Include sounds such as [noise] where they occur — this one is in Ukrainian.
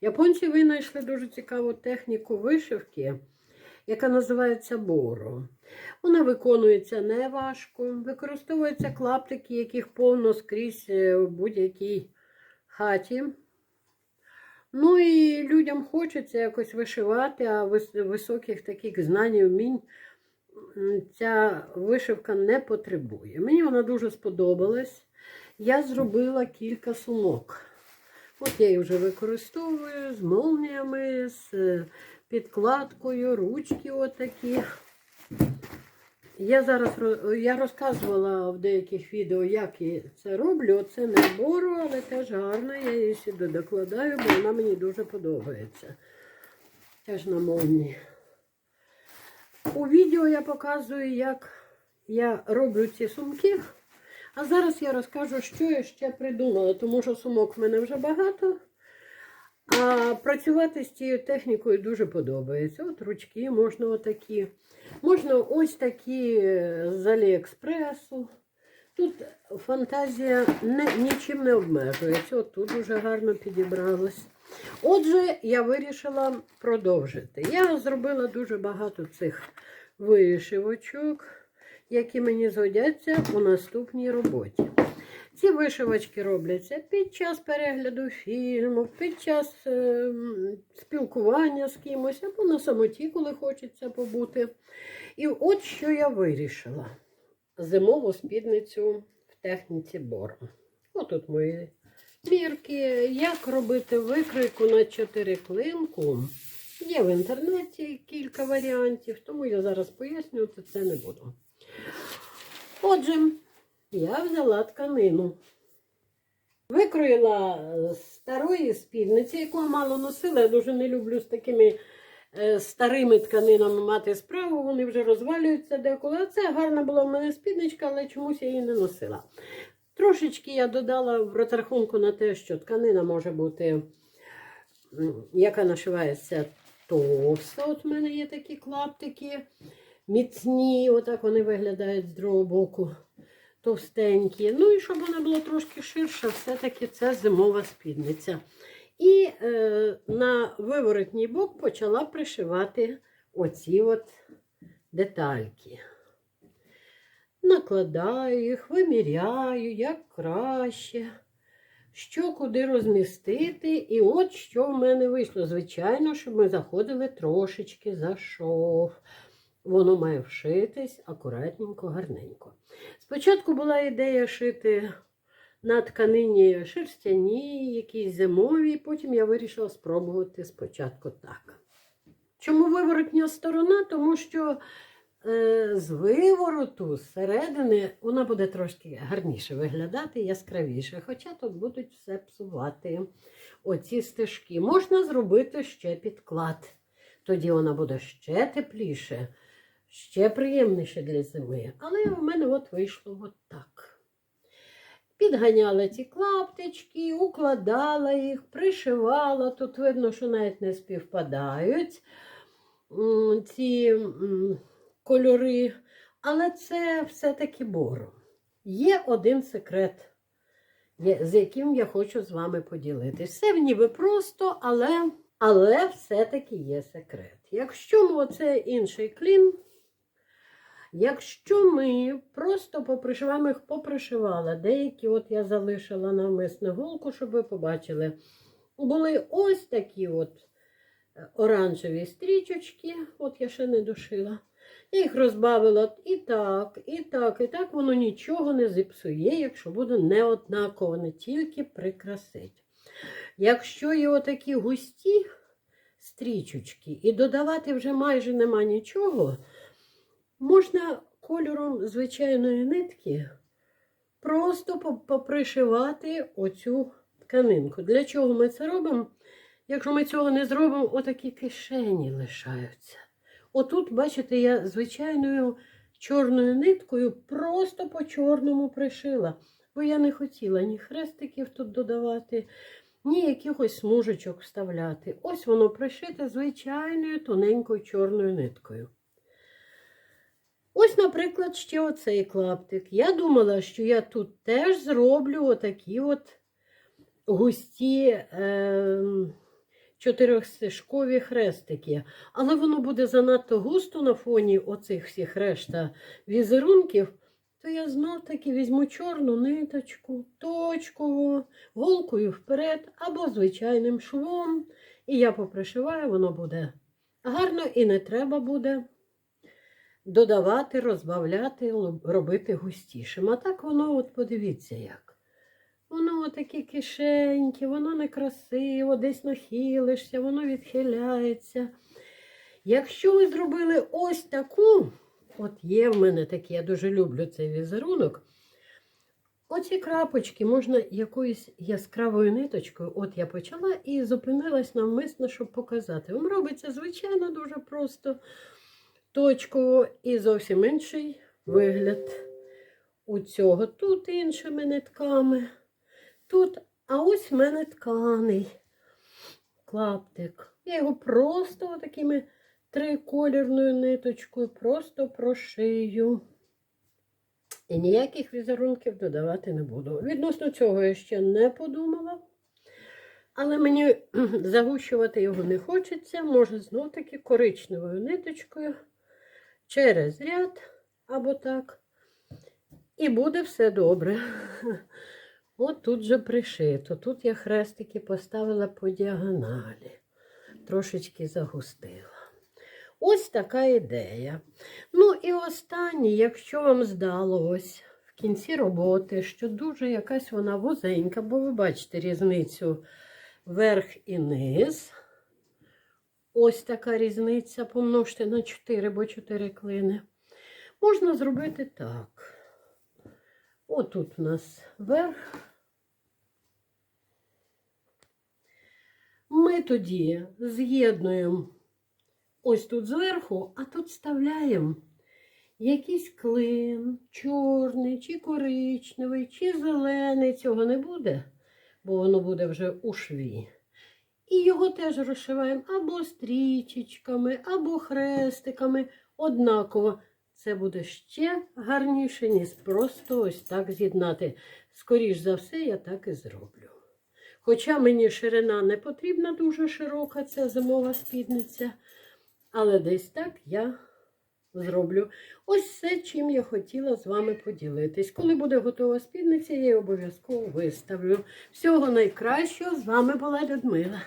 Японці винайшли дуже цікаву техніку вишивки, яка називається боро. Вона виконується неважко, використовуються клаптики, яких повно скрізь е, в будь-якій хаті. Ну і людям хочеться якось вишивати, а високих таких знань і вмінь ця вишивка не потребує. Мені вона дуже сподобалась. Я зробила кілька сумок. От я її вже використовую з молніями, з е, підкладкою, ручки отакі. Я зараз я розказувала в деяких відео, як я це роблю. Оце не бору, але теж гарно. Я її сюди докладаю, бо вона мені дуже подобається. Теж на молнії. У відео я показую, як я роблю ці сумки. А зараз я розкажу, що я ще придумала, тому що сумок в мене вже багато. А працювати з цією технікою дуже подобається. От ручки можна отакі. Можна ось такі з Аліекспресу. Тут фантазія не, нічим не обмежується. От тут дуже гарно підібралось. Отже, я вирішила продовжити. Я зробила дуже багато цих вишивочок, які мені згодяться у наступній роботі. Ці вишивочки робляться під час перегляду фільму, під час е, спілкування з кимось, або на самоті, коли хочеться побути. І от що я вирішила: зимову спідницю в техніці бору. Отут мої бірки. Як робити викройку на чотири клинку. Є в інтернеті кілька варіантів, тому я зараз пояснювати це не буду. Отже, я взяла тканину. Викроїла старої спідниці, яку мало носила. Я дуже не люблю з такими е, старими тканинами мати справу. Вони вже розвалюються деколи. А це гарна була в мене спідничка, але чомусь я її не носила. Трошечки я додала в розрахунку на те, що тканина може бути, яка нашивається товста. От в мене є такі клаптики міцні, отак вони виглядають з другого боку товстенькі. Ну і щоб вона була трошки ширша, все-таки це зимова спідниця. І е, на виворотній бок почала пришивати оці от детальки. Накладаю їх, виміряю, як краще, що куди розмістити. І от що в мене вийшло. Звичайно, щоб ми заходили трошечки за шов. Воно має вшитись акуратненько, гарненько. Спочатку була ідея шити на тканині шерстяні, якісь зимові, потім я вирішила спробувати спочатку так. Чому виворотня сторона? Тому що е, з вивороту, зсередини, вона буде трошки гарніше виглядати, яскравіше. Хоча тут будуть все псувати оці стежки. Можна зробити ще підклад. Тоді вона буде ще тепліше, ще приємніше для зими. Але в мене от вийшло от так. Підганяла ці клаптички, укладала їх, пришивала. Тут видно, що навіть не співпадають ці кольори. Але це все-таки боро. Є один секрет, з яким я хочу з вами поділитися. Все ніби просто, але, але все-таки є секрет. Якщо ми оце інший клін, якщо ми просто попришиваємо їх, попришивала, деякі от я залишила навмисне голку, щоб ви побачили, були ось такі от е, оранжеві стрічочки, от я ще не дошила. Я їх розбавила і так, і так, і так воно нічого не зіпсує, якщо буде не однаково, не тільки прикрасить. Якщо є отакі густі стрічочки, і додавати вже майже нема нічого, можна кольором звичайної нитки просто попришивати оцю тканинку. Для чого ми це робимо? Якщо ми цього не зробимо, отакі кишені лишаються. Отут, бачите, я звичайною чорною ниткою просто по чорному пришила, бо я не хотіла ні хрестиків тут додавати, ні якихось смужечок вставляти. Ось воно пришите звичайною тоненькою чорною ниткою. Наприклад, ще оцей клаптик. Я думала, що я тут теж зроблю отакі от густі. Е- чотирьохстежкові хрестики. Але воно буде занадто густо на фоні оцих всіх решта візерунків. То я знов таки візьму чорну ниточку, точково, голкою вперед або звичайним швом. І я попришиваю, воно буде гарно і не треба буде додавати, розбавляти, робити густішим. А так воно, от подивіться як. Воно таке кишеньке, воно некрасиво, десь нахилишся, воно відхиляється. Якщо ви зробили ось таку, от є в мене такі, я дуже люблю цей візерунок. Оці крапочки можна якоюсь яскравою ниточкою. От я почала і зупинилась навмисно, щоб показати. Вам робиться, звичайно, дуже просто точково і зовсім інший вигляд у цього. Тут іншими нитками. Тут, а ось в мене тканий клаптик. Я його просто такими триколірною ниточкою просто прошию. І ніяких візерунків додавати не буду. Відносно цього я ще не подумала. Але мені [clears throat] загущувати його не хочеться. Може, знов таки коричневою ниточкою через ряд або так. І буде все добре. [laughs] От тут же пришито. Тут я хрестики поставила по діагоналі. Трошечки загустила. Ось така ідея. Ну і останнє, якщо вам здалось в кінці роботи, що дуже якась вона вузенька, бо ви бачите різницю верх і низ. Ось така різниця, помножте на 4, бо 4 клини. Можна зробити так. Отут у нас верх. Ми тоді з'єднуємо ось тут зверху, а тут вставляємо якийсь клин, чорний, чи коричневий, чи зелений. Цього не буде, бо воно буде вже у шві. І його теж розшиваємо або стрічечками, або хрестиками. Однаково. Це буде ще гарніше, ніж просто ось так з'єднати. Скоріш за все, я так і зроблю. Хоча мені ширина не потрібна дуже широка, ця зимова спідниця. Але десь так я зроблю. Ось все, чим я хотіла з вами поділитись. Коли буде готова спідниця, я її обов'язково виставлю. Всього найкращого з вами була Людмила.